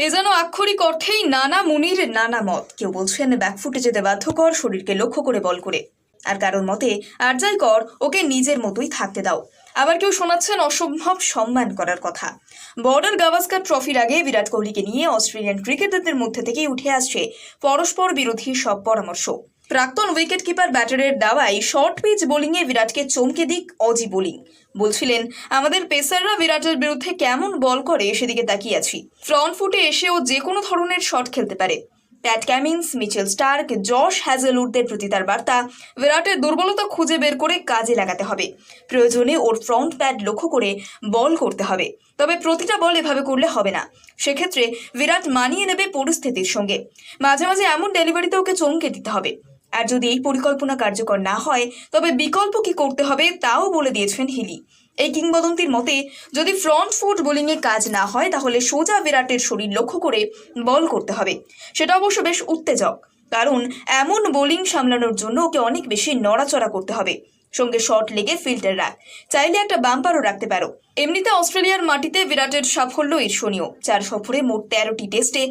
এ যেন আক্ষরিক অর্থেই নানা মুনির, নানা মত। কেউ বলছেন ব্যাকফুটে যেতে বাধ্য কর, শরীরকে লক্ষ্য করে বল করে। আর কারোর মতে, আর যাই কর, ওকে নিজের মতোই থাকতে দাও। আবার কেউ শোনাচ্ছেন, অসম্ভব সম্মান করার কথা। বর্ডার গাভাস্কার ট্রফির আগে বিরাট কোহলিকে নিয়ে অস্ট্রেলিয়ান ক্রিকেটারদের মধ্যে থেকেই উঠে আসছে পরস্পর বিরোধী সব পরামর্শ। প্রাক্তন উইকেট কিপার ব্যাটারের দাওয়ায় শর্ট পিচ বোলিংয়ে বিরাটকে চমকে দিক অজি বোলিং বলছিলেন, আমাদের পেসাররা বিরাটের বিরুদ্ধে কেমন বল করে সেদিকে তাকিয়ে আছি। ফ্রন্ট ফুটে এসেও যে কোনো ধরনের শট খেলতে পারে Pat Cummins Mitchell Starc Josh হ্যাজেলউডদের প্রতি তার বার্তা, বিরাটের দুর্বলতা খুঁজে বের করে কাজে লাগাতে হবে। প্রয়োজনে ওর ফ্রন্ট প্যাড লক্ষ্য করে বল করতে হবে। তবে প্রতিটা বল এভাবে করলে হবে না। সেক্ষেত্রে বিরাট মানিয়ে নেবে পরিস্থিতির সঙ্গে। মাঝে মাঝে এমন ডেলিভারিতে ওকে চমকে দিতে হবে। আর যদি এই পরিকল্পনা কার্যকর না হয়, তবে বিকল্প কি করতে হবে তাও বলে দিয়েছেন হিলি। এই কিংবদন্তির মতে, যদি ফ্রন্ট ফুট বোলিংয়ে কাজ না হয়, তাহলে সোজা বিরাটের শরীর লক্ষ্য করে বল করতে হবে। সেটা অবশ্য বেশ উত্তেজক, কারণ এমন বোলিং সামলানোর জন্য ওকে অনেক বেশি নড়াচড়া করতে হবে। সঙ্গে শর্ট লেগে ফিল্টার রাখ। চাইলে একটা বাম্পারও রাখতে পারো। এমনিতে অস্ট্রেলিয়ার মাটিতে বিরাটের সাফল্য ঈর্ষণীয়। চার সফরে মোট তেরোটি টেস্টে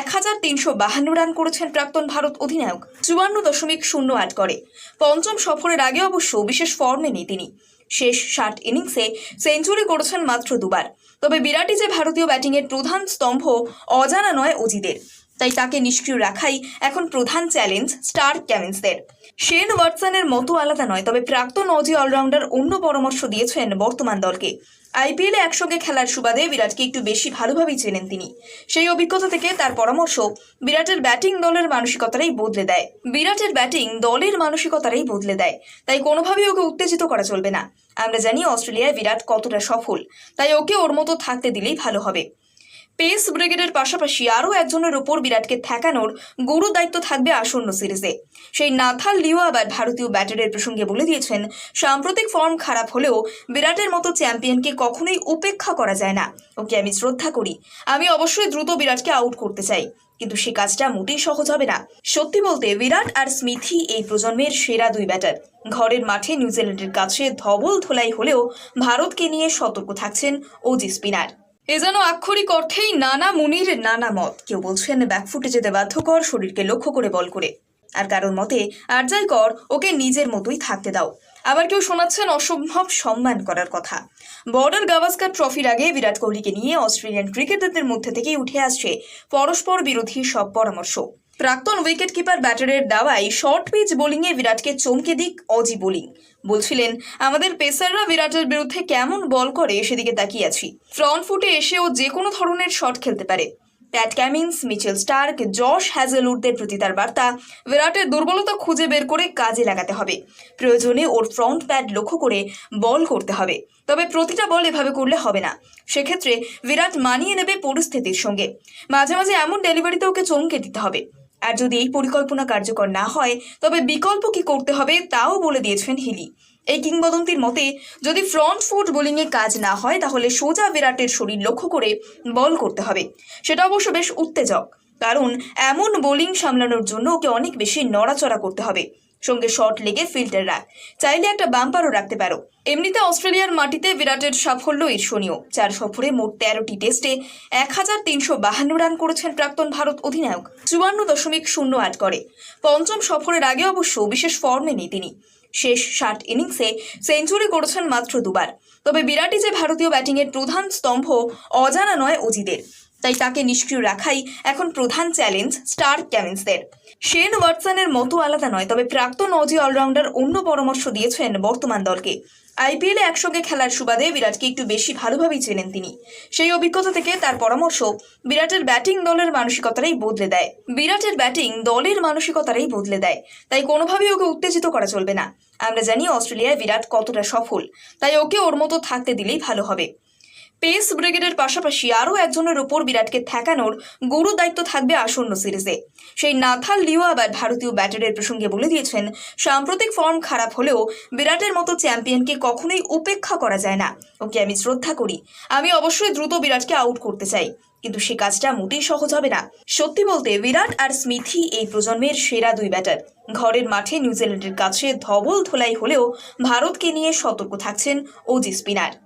এক হাজার তিনশো বাহান্ন রান করেছেন প্রাক্তন ভারত অধিনায়ক। চুয়ান্ন দশমিক শূন্য আট করে। পঞ্চম সফরের আগে অবশ্য বিশেষ ফর্মে নেই তিনি। শেষ ষাট ইনিংসে সেঞ্চুরি করেছেন মাত্র দুবার। তবে বিরাটই যে ভারতীয় ব্যাটিংয়ের প্রধান স্তম্ভ, অজানা নয় অজিদের তাই তাকে নিষ্ক্রিয় রাখাই এখন প্রধান চ্যালেঞ্জ স্টার ক্যামিন্সদের শেন ওয়াটসনের মতো আলাদা নয়, তবে প্রাক্তন অজি অলরাউন্ডার অন্য পরামর্শ দিয়েছেন বর্তমান দলকে। আইপিএলে একসঙ্গে খেলার সুবাদে বিরাটকে একটু বেশি ভালোভাবেই চেনেন তিনি। সেই অভিজ্ঞতা থেকে তার পরামর্শ বিরাটের ব্যাটিং দলের মানসিকতারাই বদলে দেয়। বিরাটের ব্যাটিং দলের মানসিকতারাই বদলে দেয়, তাই কোনোভাবেই ওকে উত্তেজিত করা চলবে না। আমরা জানি অস্ট্রেলিয়ায় বিরাট কতটা সফল, তাই ওকে ওর মতো থাকতে দিলেই ভালো হবে। পেস ব্রিগেডের পাশাপাশি আরও একজনের ওপর বিরাটকে ঠেকানোর গুরু দায়িত্ব থাকবে আসন্ন সিরিজে। সেই নাথাল লিও আবার ভারতীয় ব্যাটারের প্রসঙ্গে বলে দিয়েছেন, সাম্প্রতিক ফর্ম খারাপ হলেও বিরাটের মতো চ্যাম্পিয়নকে কখনোই উপেক্ষা করা যায় না। ওকে আমি শ্রদ্ধা করি। আমি অবশ্যই দ্রুত বিরাটকে আউট করতে চাই। কিন্তু সে কাজটা মোটেই সহজ হবে না। সত্যি বলতে, বিরাট আর স্মিথি এই প্রজন্মের সেরা দুই ব্যাটার। ঘরের মাঠে নিউজিল্যান্ডের কাছে ধবল ধোলাই হলেও ভারতকে নিয়ে সতর্ক থাকছেন ওজি স্পিনার। এ যেন আক্ষরিক অর্থেই নানা মুনির, নানা মত। কেউ বলছেন ব্যাকফুটে যেতে বাধ্য কর, শরীরকে লক্ষ্য করে বল করে। আর কারোর মতে, আর যাই কর, ওকে নিজের মতোই থাকতে দাও। আবার কেউ শোনাচ্ছেন, অসম্ভব সম্মান করার কথা। বর্ডার গাভাস্কার ট্রফির আগে বিরাট কোহলিকে নিয়ে অস্ট্রেলিয়ান ক্রিকেটারদের মধ্যে থেকেই উঠে আসছে পরস্পর বিরোধী সব পরামর্শ। প্রাক্তন উইকেট কিপার ব্যাটারের দাওয়ায় শর্ট পিচ বোলিংয়ে বিরাটকে চমকে দিক অজি বোলিং বলছিলেন, আমাদের পেসাররা বিরাটের বিরুদ্ধে কেমন বল করে সেদিকে তাকিয়ে আছি। ফ্রন্ট ফুটে এসেও যে কোনো ধরনের শট খেলতে পারে। Pat Cummins Mitchell Starc Josh হ্যাজেলউডদের প্রতি তার বার্তা, বিরাটের দুর্বলতা খুঁজে বের করে কাজে লাগাতে হবে। প্রয়োজনে ওর ফ্রন্ট প্যাড লক্ষ্য করে বল করতে হবে। তবে প্রতিটা বল এভাবে করলে হবে না। সেক্ষেত্রে বিরাট মানিয়ে নেবে পরিস্থিতির সঙ্গে। মাঝে মাঝে এমন ডেলিভারিতে ওকে চমকে দিতে হবে। আর যদি এই পরিকল্পনা কার্যকর না হয়, তবে বিকল্প কি করতে হবে তাও বলে দিয়েছেন হিলি। এই কিংবদন্তির মতে, যদি ফ্রন্ট ফুট বোলিংয়ে কাজ না হয়, তাহলে সোজা বিরাটের শরীর লক্ষ্য করে বল করতে হবে। সেটা অবশ্য বেশ উত্তেজক। কারণ, এমন বোলিং সামলানোর জন্য ওকে অনেক বেশি নড়াচড়া করতে হবে। সঙ্গে শর্ট লেগে ফিল্টার রাখ। চাইলে একটা বাম্পারও রাখতে পারো। এমনিতে অস্ট্রেলিয়ার মাটিতে বিরাটের সাফল্য ঈর্ষণীয়। চার সফরে মোট তেরোটি টেস্টে এক হাজার তিনশো বাহান্ন রান করেছেন প্রাক্তন ভারত অধিনায়ক। চুয়ান্ন দশমিক শূন্য আট করে। পঞ্চম সফরের আগে অবশ্য বিশেষ ফর্মে নেই তিনি। শেষ ষাট ইনিংসে সেঞ্চুরি করেছেন মাত্র দুবার। তবে বিরাটই যে ভারতীয় ব্যাটিংয়ের প্রধান স্তম্ভ, অজানা নয় অজিদের তাই তাকে নিষ্ক্রিয় রাখাই এখন প্রধান চ্যালেঞ্জ স্টার ক্যামিন্সদের শেন ওয়াটসনের মতো আলাদা নয়, তবে প্রাক্তন অজি অলরাউন্ডার অন্য পরামর্শ দিয়েছেন বর্তমান দলকে। আইপিএলে একসঙ্গে খেলার সুবাদে বিরাটকে একটু বেশি ভালোভাবেই চেনেন তিনি। সেই অভিজ্ঞতা থেকে তার পরামর্শ বিরাটের ব্যাটিং দলের মানসিকতারাই বদলে দেয়। বিরাটের ব্যাটিং দলের মানসিকতারাই বদলে দেয়, তাই কোনোভাবেই ওকে উত্তেজিত করা চলবে না। আমরা জানি অস্ট্রেলিয়ায় বিরাট কতটা সফল, তাই ওকে ওর মতো থাকতে দিলেই ভালো হবে। পেস ব্রিগেডের পাশাপাশি আরও একজনের ওপর বিরাটকে ঠেকানোর গুরু দায়িত্ব থাকবে আসন্ন সিরিজে। সেই নাথাল লিও আবার ভারতীয় ব্যাটারের প্রসঙ্গে বলে দিয়েছেন, সাম্প্রতিক ফর্ম খারাপ হলেও বিরাটের মতো চ্যাম্পিয়নকে কখনোই উপেক্ষা করা যায় না। ওকে আমি শ্রদ্ধা করি। আমি অবশ্যই দ্রুত বিরাটকে আউট করতে চাই। কিন্তু সে কাজটা মোটেই সহজ হবে না। সত্যি বলতে, বিরাট আর স্মিথি এই প্রজন্মের সেরা দুই ব্যাটার। ঘরের মাঠে নিউজিল্যান্ডের কাছে ধবল ধোলাই হলেও ভারতকে নিয়ে সতর্ক থাকছেন ওজি স্পিনার